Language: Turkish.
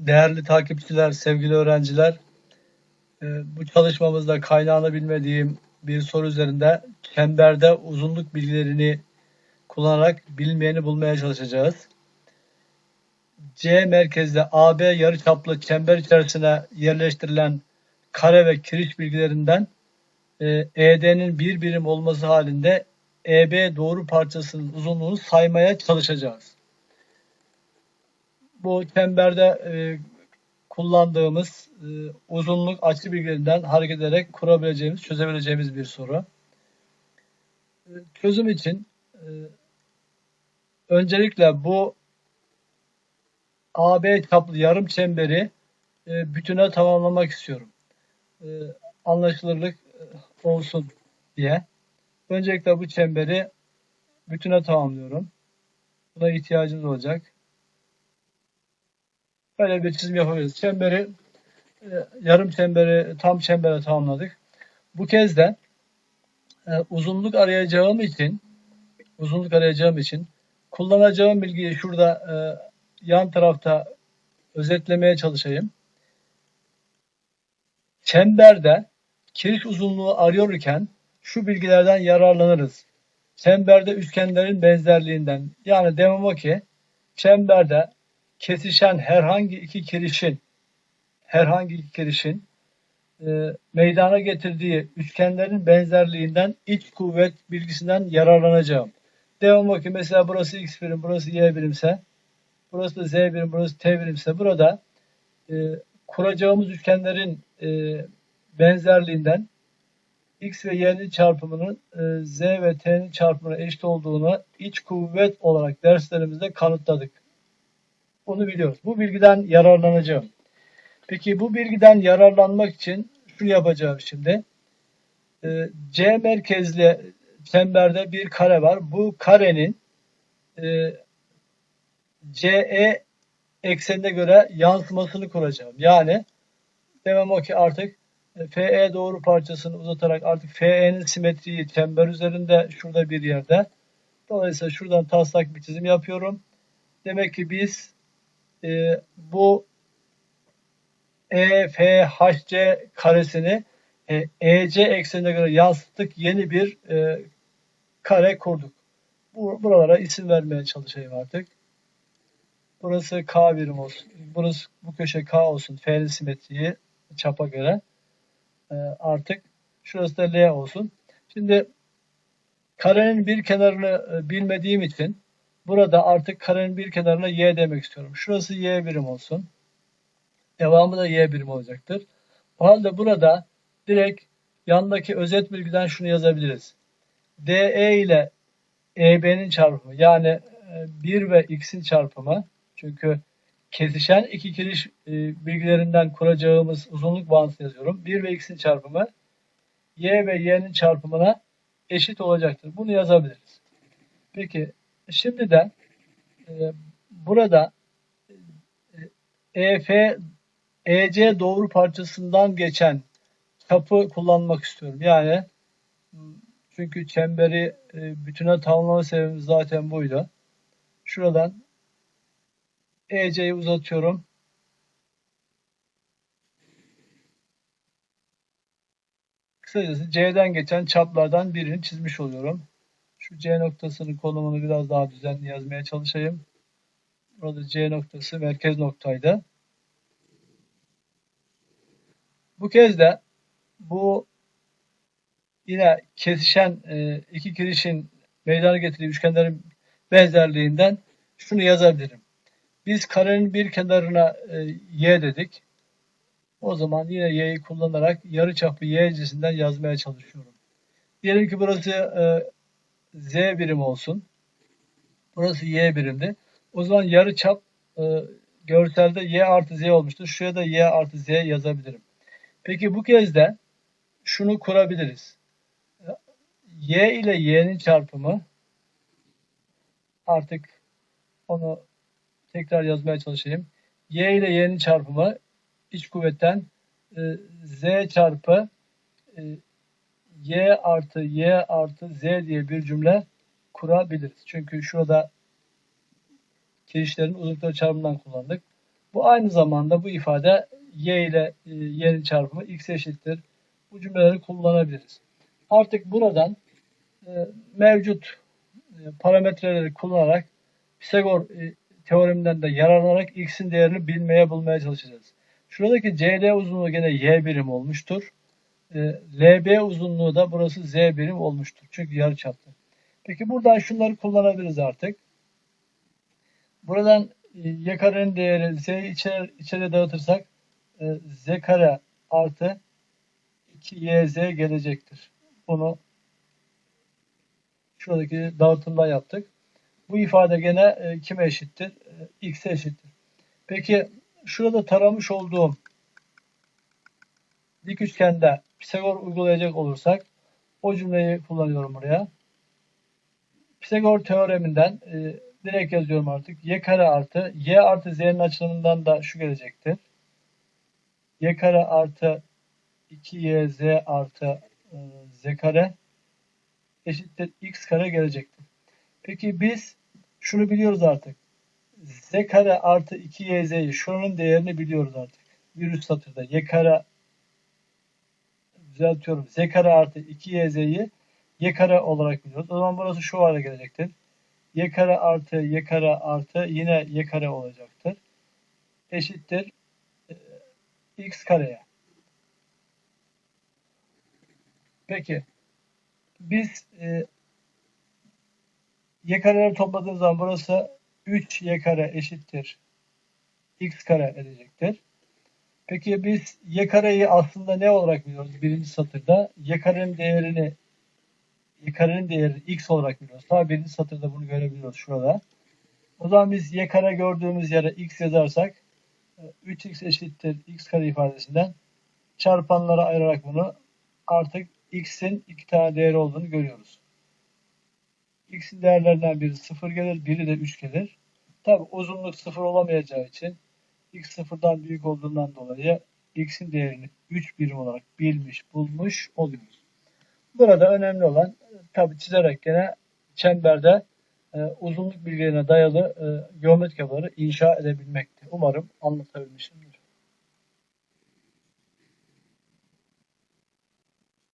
Değerli takipçiler, sevgili öğrenciler, e, bu çalışmamızda kaynağını bilmediğim bir soru üzerinde çemberde uzunluk bilgilerini kullanarak bilmeyeni bulmaya çalışacağız. C merkezde AB yarıçaplı çember içerisine yerleştirilen kare ve kiriş bilgilerinden e, ED'nin bir birim olması halinde EB doğru parçasının uzunluğunu saymaya çalışacağız. Bu çemberde e, kullandığımız e, uzunluk açı bilgilerinden hareket ederek kurabileceğimiz, çözebileceğimiz bir soru. E, çözüm için e, öncelikle bu AB çaplı yarım çemberi e, bütüne tamamlamak istiyorum. E, anlaşılırlık e, olsun diye. Öncelikle bu çemberi bütüne tamamlıyorum. Buna ihtiyacımız olacak. Böyle bir çizim yapabiliriz. Çemberi e, yarım çemberi tam çembere tamamladık. Bu kez de e, uzunluk arayacağım için uzunluk arayacağım için kullanacağım bilgiyi şurada e, yan tarafta özetlemeye çalışayım. Çemberde kiriş uzunluğu arıyorken şu bilgilerden yararlanırız. Çemberde üçgenlerin benzerliğinden. Yani demem o ki çemberde kesişen herhangi iki kirişin herhangi iki kirişin e, meydana getirdiği üçgenlerin benzerliğinden iç kuvvet bilgisinden yararlanacağım. Devam ki mesela burası x birim, burası y birimse, burası da z birim, burası t birimse burada e, kuracağımız üçgenlerin e, benzerliğinden x ve y'nin çarpımının e, z ve t'nin çarpımına eşit olduğunu iç kuvvet olarak derslerimizde kanıtladık. Bunu biliyoruz. Bu bilgiden yararlanacağım. Peki bu bilgiden yararlanmak için şunu yapacağım şimdi. E, C merkezli çemberde bir kare var. Bu karenin e, CE eksenine göre yansımasını kuracağım. Yani demem o ki artık FE doğru parçasını uzatarak artık FE'nin simetriği çember üzerinde şurada bir yerde. Dolayısıyla şuradan taslak bir çizim yapıyorum. Demek ki biz e, bu EFHC karesini e, EC eksenine göre yansıttık. Yeni bir e, kare kurduk. Bu, buralara isim vermeye çalışayım artık. Burası K birim olsun. Burası bu köşe K olsun. F'nin simetriği çapa göre. E, artık şurası da L olsun. Şimdi karenin bir kenarını e, bilmediğim için burada artık karenin bir kenarına Y demek istiyorum. Şurası Y birim olsun. Devamı da Y birim olacaktır. O halde burada direkt yandaki özet bilgiden şunu yazabiliriz. DE ile EB'nin çarpımı yani 1 e, ve x'in çarpımı çünkü kesişen iki kiriş e, bilgilerinden kuracağımız uzunluk bağıntısı yazıyorum. 1 ve x'in çarpımı y ve y'nin çarpımına eşit olacaktır. Bunu yazabiliriz. Peki şimdi de e, burada EF EC doğru parçasından geçen çapı kullanmak istiyorum. Yani çünkü çemberi e, bütüne tamamlama sebebimiz zaten buydu. Şuradan EC'yi uzatıyorum. Kısacası C'den geçen çaplardan birini çizmiş oluyorum. Şu C noktasının konumunu biraz daha düzenli yazmaya çalışayım. Burada C noktası merkez noktaydı. Bu kez de bu yine kesişen e, iki kirişin meydana getirdiği üçgenlerin benzerliğinden şunu yazabilirim. Biz karenin bir kenarına e, y dedik. O zaman yine y'yi kullanarak yarıçapı y cinsinden yazmaya çalışıyorum. Diyelim ki burası e, z birim olsun. Burası y birimdi. O zaman yarıçap e, görselde y artı z olmuştur. Şuraya da y artı z yazabilirim. Peki bu kez de şunu kurabiliriz. Y ile y'nin çarpımı artık onu tekrar yazmaya çalışayım. Y ile y'nin çarpımı iç kuvvetten e, z çarpı e, y artı y artı z diye bir cümle kurabiliriz. Çünkü şurada kirişlerin uzunlukları çarpımından kullandık. Bu aynı zamanda bu ifade y ile e, y'nin çarpımı x eşittir. Bu cümleleri kullanabiliriz. Artık buradan e, mevcut e, parametreleri kullanarak Pisagor teoreminden de yararlanarak x'in değerini bilmeye bulmaya çalışacağız. Şuradaki CD uzunluğu gene y birim olmuştur. E, LB uzunluğu da burası z birim olmuştur. Çünkü yarıçaptır. Peki buradan şunları kullanabiliriz artık. Buradan e, y karenin değeri z içeri, içeri dağıtırsak e, z kare artı 2yz gelecektir. Bunu şuradaki dağıtımdan yaptık. Bu ifade gene e, kime eşittir? E, x'e eşittir. Peki şurada taramış olduğum dik üçgende Pisagor uygulayacak olursak o cümleyi kullanıyorum buraya. Pisagor teoreminden e, direkt yazıyorum artık. y kare artı y artı z'nin açılımından da şu gelecektir. y kare artı 2yz artı e, z kare eşittir x kare gelecektir. Peki biz şunu biliyoruz artık. z kare artı 2yz'yi şunun değerini biliyoruz artık. Bir üst satırda y kare düzeltiyorum. z kare artı 2yz'yi y kare olarak biliyoruz. O zaman burası şu hale gelecektir. y kare artı y kare artı yine y kare olacaktır. Eşittir e, x kareye. Peki biz e, y kareleri topladığımız zaman burası 3 y kare eşittir x kare edecektir. Peki biz y aslında ne olarak biliyoruz birinci satırda? y değerini y karenin değerini x olarak biliyoruz. Tabi birinci satırda bunu görebiliyoruz şurada. O zaman biz y gördüğümüz yere x yazarsak 3x eşittir x kare ifadesinden çarpanlara ayırarak bunu artık x'in iki tane değeri olduğunu görüyoruz. x'in değerlerinden biri 0 gelir, biri de 3 gelir. Tabi uzunluk 0 olamayacağı için x sıfırdan büyük olduğundan dolayı x'in değerini 3 birim olarak bilmiş, bulmuş oluyoruz. Burada önemli olan tabi çizerek gene çemberde e, uzunluk bilgilerine dayalı e, geometrik yapıları inşa edebilmekti. Umarım anlatabilmişimdir.